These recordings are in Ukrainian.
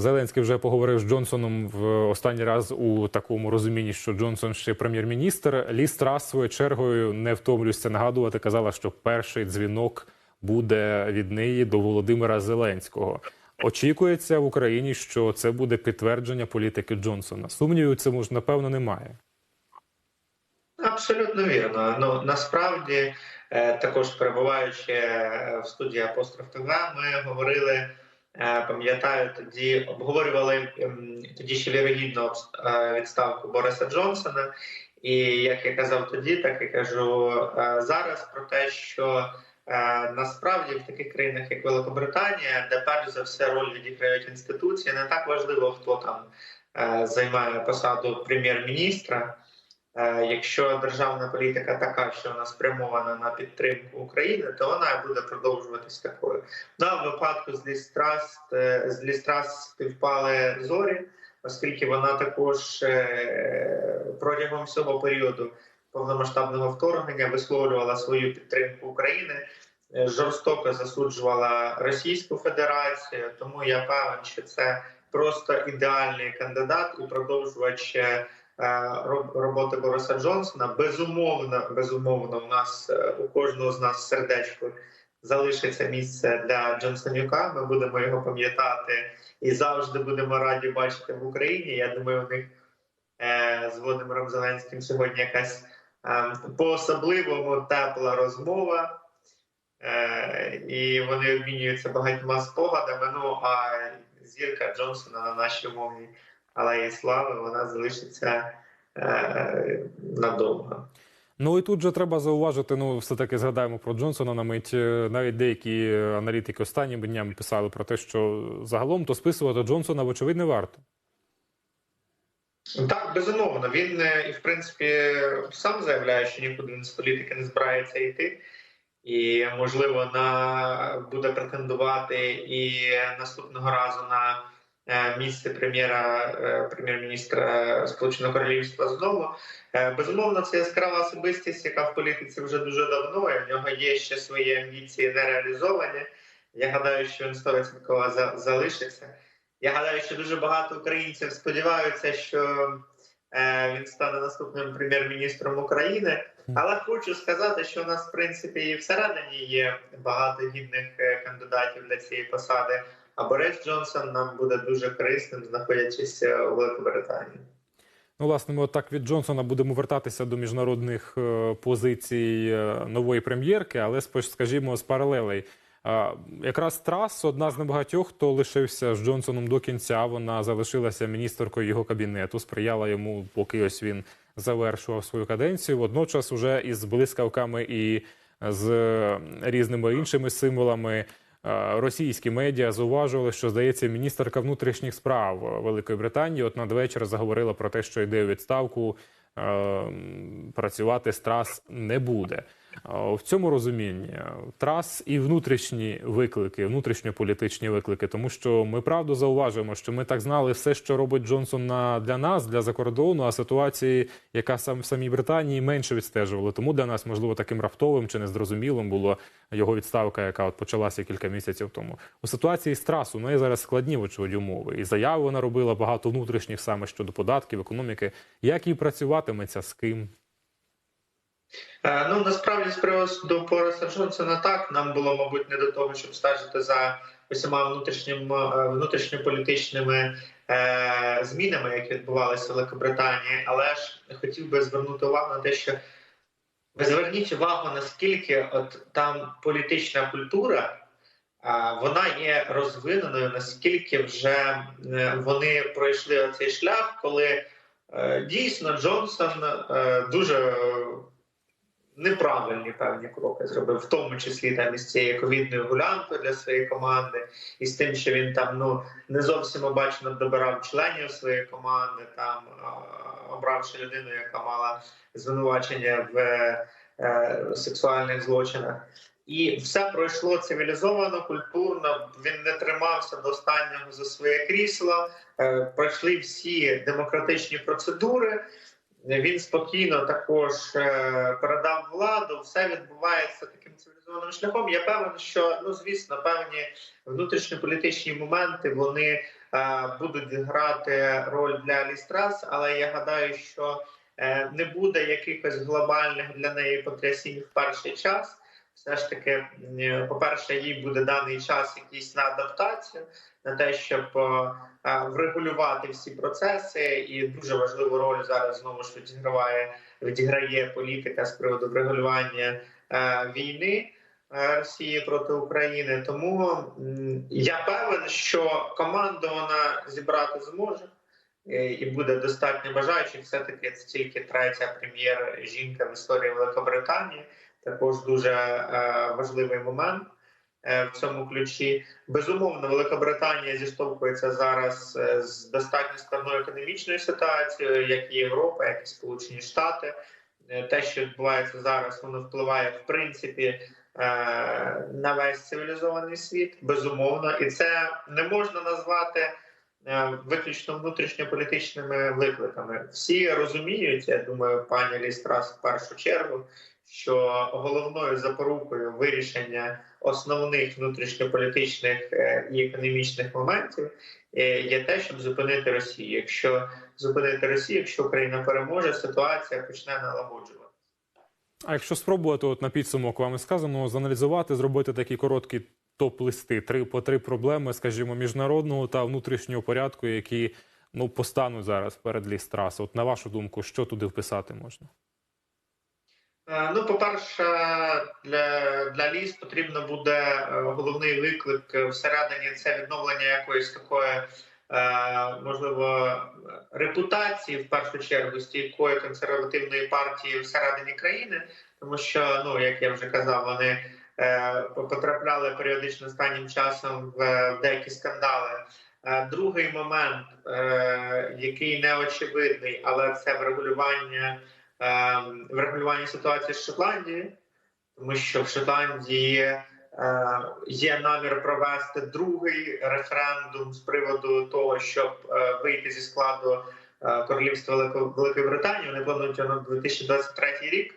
Зеленський вже поговорив з Джонсоном в останній раз у такому розумінні, що Джонсон ще прем'єр-міністр. Ліс Трас своєю чергою не втомлююся нагадувати. Казала, що перший дзвінок буде від неї до Володимира Зеленського. Очікується в Україні, що це буде підтвердження політики Джонсона. Сумнівів цьому ж напевно немає. Абсолютно вірно. Ну насправді, е, також перебуваючи е, в студії Апостроф ТВ, ми говорили, пам'ятаю, тоді обговорювали ем, тоді ще вірогідну обс- е, відставку Бориса Джонсона. І як я казав тоді, так і кажу е, зараз про те, що е, насправді в таких країнах, як Великобританія, де перш за все роль відіграють інституції, не так важливо, хто там е, займає посаду прем'єр-міністра. Е, Якщо державна політика така, що вона спрямована на підтримку України, то вона буде продовжуватись такою. На випадку з Лістраст з Лістрас співпали зорі, оскільки вона також е, протягом всього періоду повномасштабного вторгнення висловлювала свою підтримку України, е, жорстоко засуджувала Російську Федерацію. Тому я певен, що це просто ідеальний кандидат і продовжувач. Е, роб- роботи Бориса Джонсона. Безумовно, безумовно, у нас е, у кожного з нас в сердечку залишиться місце для Джонсонюка. Ми будемо його пам'ятати і завжди будемо раді бачити в Україні. Я думаю, у них е, з Володимиром Зеленським сьогодні якась е, по-особливому тепла розмова. І вони обмінюються багатьма спогадами. Ну а зірка Джонсона на нашій мові алеї слави вона залишиться е, надовго. Ну і тут же треба зауважити. Ну, все таки згадаємо про Джонсона на мить. Е, Навіть деякі аналітики останніми днями писали про те, що загалом то списувати Джонсона, вочевидь, не варто. Так, безумовно. Він е, і в принципі сам заявляє, що нікуди з політики не збирається йти. І можливо на буде претендувати і наступного разу на е, місце прем'єра е, прем'єр-міністра Сполученого Королівства знову. Е, Безумовно, це яскрава особистість, яка в політиці вже дуже давно. і В нього є ще свої амбіції не реалізовані. Я гадаю, що він 100% за- залишиться. Я гадаю, що дуже багато українців сподіваються, що е, він стане наступним прем'єр-міністром України. Але хочу сказати, що у нас в принципі і всередині є багато гідних е, кандидатів для цієї посади. А Борис Джонсон нам буде дуже корисним, знаходячись е, у Великобританії. Ну, власне, ми отак від Джонсона будемо вертатися до міжнародних е, позицій е, нової прем'єрки, але скажімо, з паралелей. Якраз Трас одна з небагатьох, хто лишився з Джонсоном до кінця. Вона залишилася міністеркою його кабінету, сприяла йому, поки ось він завершував свою каденцію. Водночас, уже із блискавками і з різними іншими символами. Е, Російські медіа зауважували, що здається, міністерка внутрішніх справ Великої Британії от надвечір заговорила про те, що йде у відставку. е, Працювати з трас не буде Е, в цьому розумінні. е, Трас і внутрішні виклики, внутрішньополітичні виклики, тому що ми правду зауважуємо, що ми так знали все, що робить Джонсон на для нас, для закордону, а ситуації, яка сам в самій Британії менше відстежували. Тому для нас можливо таким раптовим чи незрозумілим було його відставка, яка от почалася кілька місяців тому. У ситуації з трас у неї зараз складні вочевидь умови. І заяви вона робила багато внутрішніх саме щодо податків, економіки. Як їй працюватиметься з ким? Е, Ну насправді з приводу Бориса Джонсона так нам було, мабуть, не до того, щоб стежити за усіма внутрішнім е, внутрішньополітичними е, змінами, які відбувалися в Великобританії. Але ж хотів би звернути увагу на те, що зверніть увагу, наскільки от там політична культура. а, Вона є розвиненою, наскільки вже е, вони пройшли оцей шлях, коли е, дійсно Джонсон е, дуже неправильні певні кроки зробив, в тому числі там із цією ковідною гулянкою для своєї команди, і з тим, що він там ну не зовсім обачно добирав членів своєї команди, там е, обравши людину, яка мала звинувачення в е, сексуальних злочинах. І все пройшло цивілізовано, культурно. Він не тримався до останнього за своє крісло. Е, пройшли всі демократичні процедури. Він спокійно також е, передав владу. Все відбувається таким цивілізованим шляхом. Я певен, що ну звісно, певні внутрішньополітичні моменти вони е, будуть грати роль для Лістрас, але я гадаю, що е, не буде якихось глобальних для неї потрясінь в перший час. Все ж таки, по-перше, їй буде даний час якийсь на адаптацію, на те, щоб е, е, врегулювати всі процеси, і дуже важливу роль зараз знову ж відіграває відіграє політика з приводу врегулювання е, війни е, Росії проти України. Тому я певен, що команду вона зібрати зможе. е, І буде достатньо бажаючих. Все таки це тільки третя прем'єр жінка в історії Великобританії. Також дуже е, важливий момент е, в цьому ключі. Безумовно, Великобританія зіштовхується зараз е, з достатньо складною економічною ситуацією, як і Європа, як і Сполучені Штати. Те, що відбувається зараз, воно впливає в принципі на весь цивілізований світ, безумовно, і це не можна назвати виключно внутрішньополітичними викликами. Всі розуміють, я думаю, пані Лістрас в першу чергу, що головною запорукою вирішення основних внутрішньополітичних е, і економічних моментів е, є те, щоб зупинити Росію. Якщо зупинити Росію, якщо Україна переможе, ситуація почне налагоджувати. А якщо спробувати от на підсумок вами сказано, зааналізувати, зробити такі короткі топ-листи, три по три проблеми, скажімо, міжнародного та внутрішнього порядку, які ну постануть зараз перед лістрас. От на вашу думку, що туди вписати можна? Е, Ну, по-перше, для, для ліс потрібно буде е, головний виклик всередині це відновлення якоїсь такої, е, можливо, репутації в першу чергу стійкої консервативної партії всередині країни, тому що, ну як я вже казав, вони потрапляли періодично останнім часом в деякі скандали. Другий момент, який не очевидний, але це врегулювання врегулювання ситуації з Шотландії, тому що в Шотландії е, є намір провести другий референдум з приводу того, щоб е, вийти зі складу е, Королівства Велико- Великої Британії. Вони планують на 2023 рік.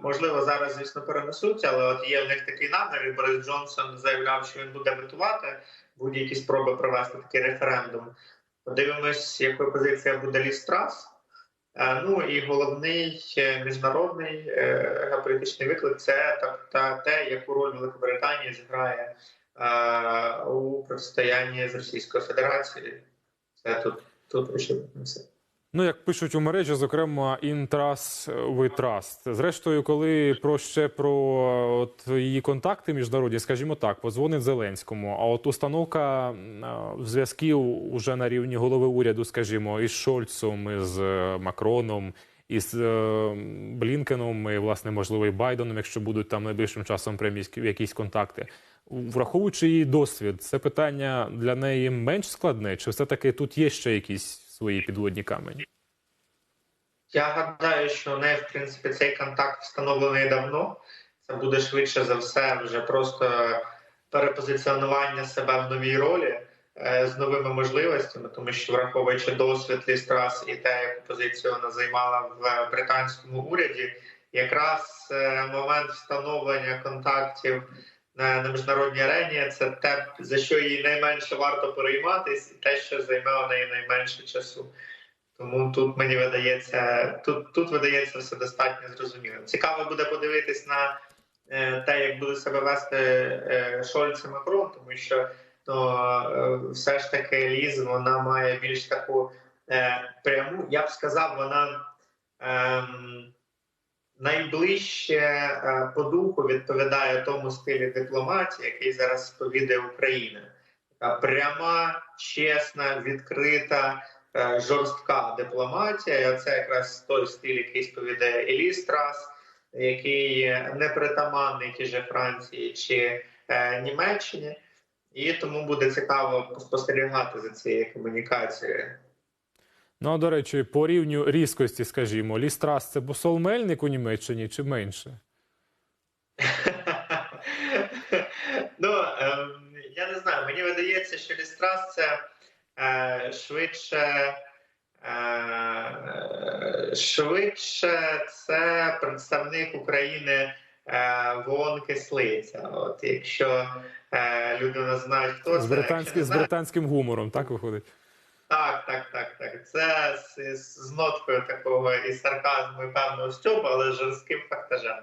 Можливо, зараз, звісно, перенесуть, але от є в них такий намір. і Борис Джонсон заявляв, що він буде ветувати будь-які спроби провести такий референдум. Подивимось, якою позиція буде Ліс Трас. Е, Ну і головний е, міжнародний е, геополітичний виклик це та, та те, яку роль Великобританія зіграє у протистоянні з Російською Федерацією. Це тут тут очевидно все. Ну, як пишуть у мережі, зокрема, trust we trust. Зрештою, коли про ще про от її контакти міжнародні, скажімо так, позвонить Зеленському. А от установка м, зв'язків уже на рівні голови уряду, скажімо, із Шольцом, із е, Макроном, із е, Блінкеном, і власне можливо і Байденом, якщо будуть там найближчим часом прямі якісь контакти. Враховуючи її досвід, це питання для неї менш складне, чи все таки тут є ще якісь свої підводні камені? Я гадаю, що у неї, в принципі, цей контакт встановлений давно. Це буде швидше за все вже просто перепозиціонування себе в новій ролі е, з новими можливостями, тому що враховуючи досвід Лістрас і те, яку позицію вона займала в британському уряді, якраз е, момент встановлення контактів на, на міжнародній арені це те, за що їй найменше варто перейматись, і те, що займе у неї найменше часу. Тому тут мені видається, тут, тут видається все достатньо зрозумілим. Цікаво буде подивитись на е, те, як буде себе вести е, Шольц і Макрон, тому що ну, е, все ж таки Ліз вона має більш таку пряму, я б сказав, вона ем, найближче е, по духу відповідає тому стилі дипломатії, який зараз сповідає Україна. Пряма, чесна, відкрита е, жорстка дипломатія. Це якраз той стиль, який сповідає Елі Страс, який не притаманний ті же Франції чи е, Німеччині. І тому буде цікаво спостерігати за цією комунікацією. Ну, а до речі, по рівню різкості, скажімо, Лістрас це босол Мельник у Німеччині чи менше? ну, ем, я не знаю, мені видається, що Лістрас це е, швидше. Е, швидше це представник України е, вон кислиця. От якщо люди не знають, хто З, це, якщо британським, не з британським гумором, так виходить? так, так, так. Це з, з ноткою такого і сарказму, і певного стьопу, але жорстким фактажем.